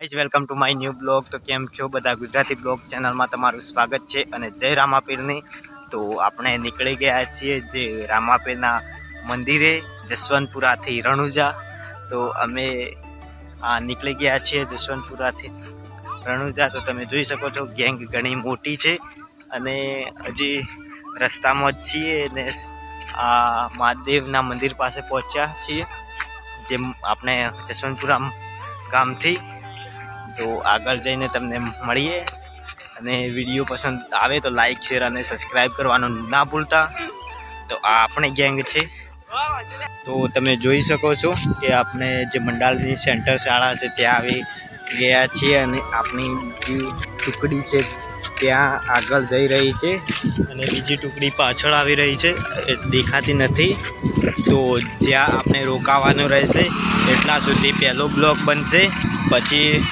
Guys welcome to my new blog તો કેમ છો? બધા ગુજરાતી બ્લોગ ચેનલમાં તમારું સ્વાગત છે અને જય રામાપીરની. તો આપણે નીકળી ગયા છીએ જે રામાપીરના મંદિરે, જસવંતપુરાથી રણુજા. તો અમે આ નીકળી ગયા છીએ જસવંતપુરાથી રણુજા. તો તમે જોઈ શકો છો, ગેંગ ઘણી મોટી છે અને હજી રસ્તામાં જ છીએ અને આ મહાદેવના મંદિર પાસે પહોંચ્યા છીએ, જેમ આપણે જસવંતપુરા ગામથી. તો આગળ જઈને તમને મળીએ. અને વીડિયો પસંદ આવે તો લાઈક શેર અને સબસ્ક્રાઈબ કરવાનું ના ભૂલતા. તો આ આપણે ગેંગ છે. તો તમે જોઈ શકો છો કે આપણે જે મંડાલની સેન્ટર શાળા છે, ત્યાં આવી ગયા છીએ અને આપણી જે ટુકડી છે, ત્યાં આગળ જઈ રહી છે. અને બીજી ટુકડી પાછળ આવી રહી છે દેખાતી નથી. તો જ્યાં આપણે રોકાવાનું રહેશે, એટલા સુધી પહેલો બ્લોક બનશે. પછી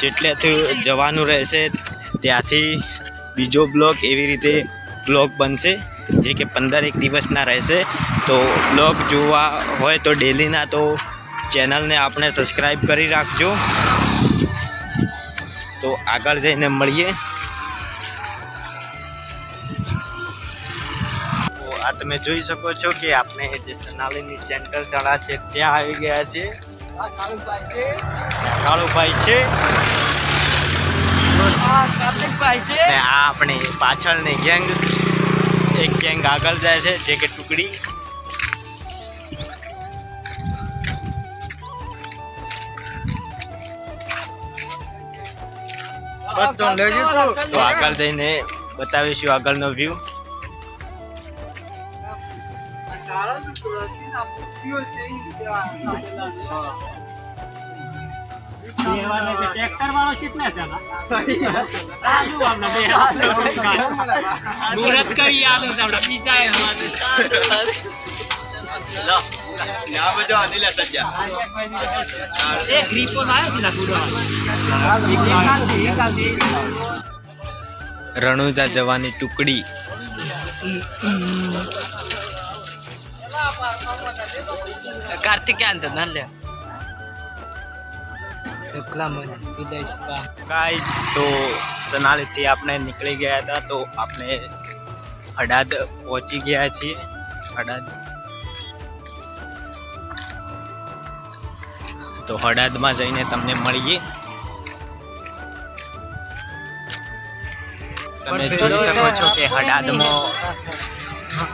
જેટલેથી જવાનું રહેશે, ત્યાંથી બીજો બ્લોક એવી રીતે બ્લોગ બનશે, જે કે પંદર એક દિવસના રહેશે. તો બ્લોગ જોવા હોય તો ડેલીના, તો ચેનલને આપણે સબસ્ક્રાઈબ કરી રાખજો. તો આગળ જઈને મળીએ. તો આ તમે જોઈ શકો છો કે આપણે જે સનાલીની સેન્ટર શાળા છે, ત્યાં આવી ગયા છે કાળુભાઈ છે. ને આ આપણી પાછળની ગેંગ. એક ગેંગ આગળ જાય છે જે કે ટુકડી. તો આગળ જઈને બતાવીશું આગળનો વ્યૂ રણુજા જવાની ટુકડી. કાર્તિકેયન તો નલ્લે. એકલા મને વિદેશ કા તો સનાલીથી આપણે નીકળી ગયા હતા તો આપણે હડાદ પહોંચી ગયા છીએ. હડાદ તો હડાદમાં જઈને તમને મળીએ. તમે જોઈ શકો છો કે હડાદમાં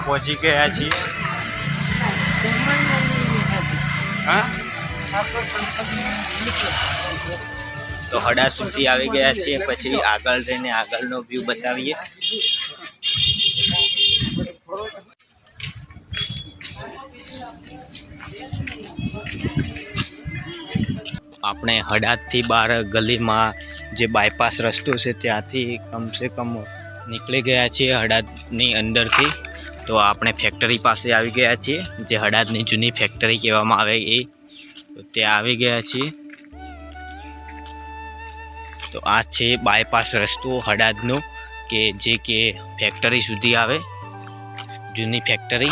પહોંચી ગયા છીએ. હા તો હડા સુધી આવી ગયા છીએ પછી આગળ જઈને આગળનો વ્યૂ બતાવીએ. આપણે હડાદથી બહાર ગલીમાં જે બાયપાસ રસ્તો છે, ત્યાંથી કમસે કમ નીકળી ગયા છીએ હડાદની અંદરથી. તો આપણે ફેક્ટરી પાસે આવી ગયા છીએ, જે હડાદની જૂની ફેક્ટરી કહેવામાં આવે એ. ત્યાં આવી ગયા છીએ. તો આ છે બાયપાસ રસ્તો હડાદનો, કે જે કે ફેક્ટરી સુધી આવે. જૂની ફેક્ટરી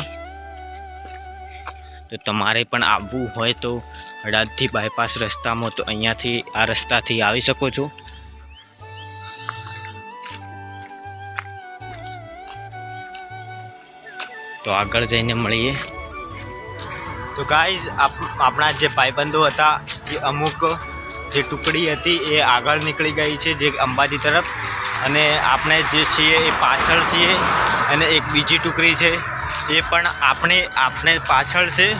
તો તમારે પણ આવવું હોય તો હડાદથી બાયપાસ રસ્તામાં તો અહીંયાથી આ રસ્તાથી આવી શકો છો. તો આગળ જઈને મળીએ. તો ગાઈઝ આપણા જે ભાઈબંધો હતા, એ અમુક જે ટુકડી હતી, એ આગળ નીકળી ગઈ છે, જે અંબાજી તરફ. અને આપણે જે છીએ, એ પાછળ છીએ, અને એક બીજી ટુકડી છે. એ પણ આપણે આપણે પાછળ છે.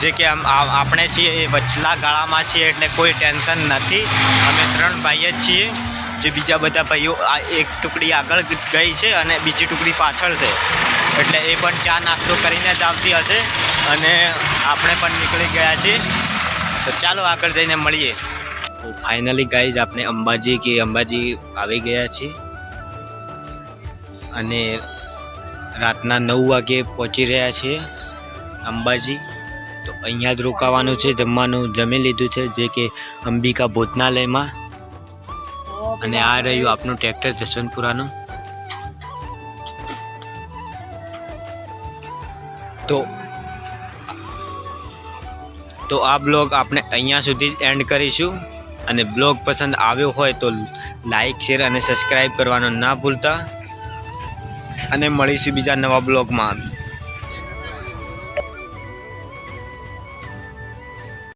જે કે આમ આપણે છીએ, એ વચલા ગાળામાં છીએ, એટલે કોઈ ટેન્શન નથી. અમે ત્રણ ભાઈ જ છીએ, જે બીજા બધા ભાઈઓ, આ એક ટુકડી આગળ ગઈ છે, અને બીજી ટુકડી પાછળ છે. એટલે એ પણ ચા નાસ્તો કરીને જ આવતી હશે. અને આપણે પણ નીકળી ગયા છીએ. તો ચાલો આગળ જઈને મળીએ. તો ફાઇનલી ગાઈઝ આપણે અંબાજી કે અંબાજી આવી ગયા છીએ. અને રાતના નવ વાગે પહોંચી રહ્યા છીએ અંબાજી. તો અહીંયા જ રોકાવાનું છે, જમવાનું જમી લીધું છે, જે કે અંબિકા ભોજનાલયમાં. અને આ રહ્યું આપણું ટ્રેક્ટર જસવંતપુરાનું. તો તો આ બ્લોગ આપણે અહીંયા સુધી જ એન્ડ કરીશું. અને બ્લોગ પસંદ આવ્યો હોય તો લાઈક, શેર અને સબસ્ક્રાઈબ કરવાનું ના ભૂલતા. અને મળીશું બીજા નવા બ્લોગમાં.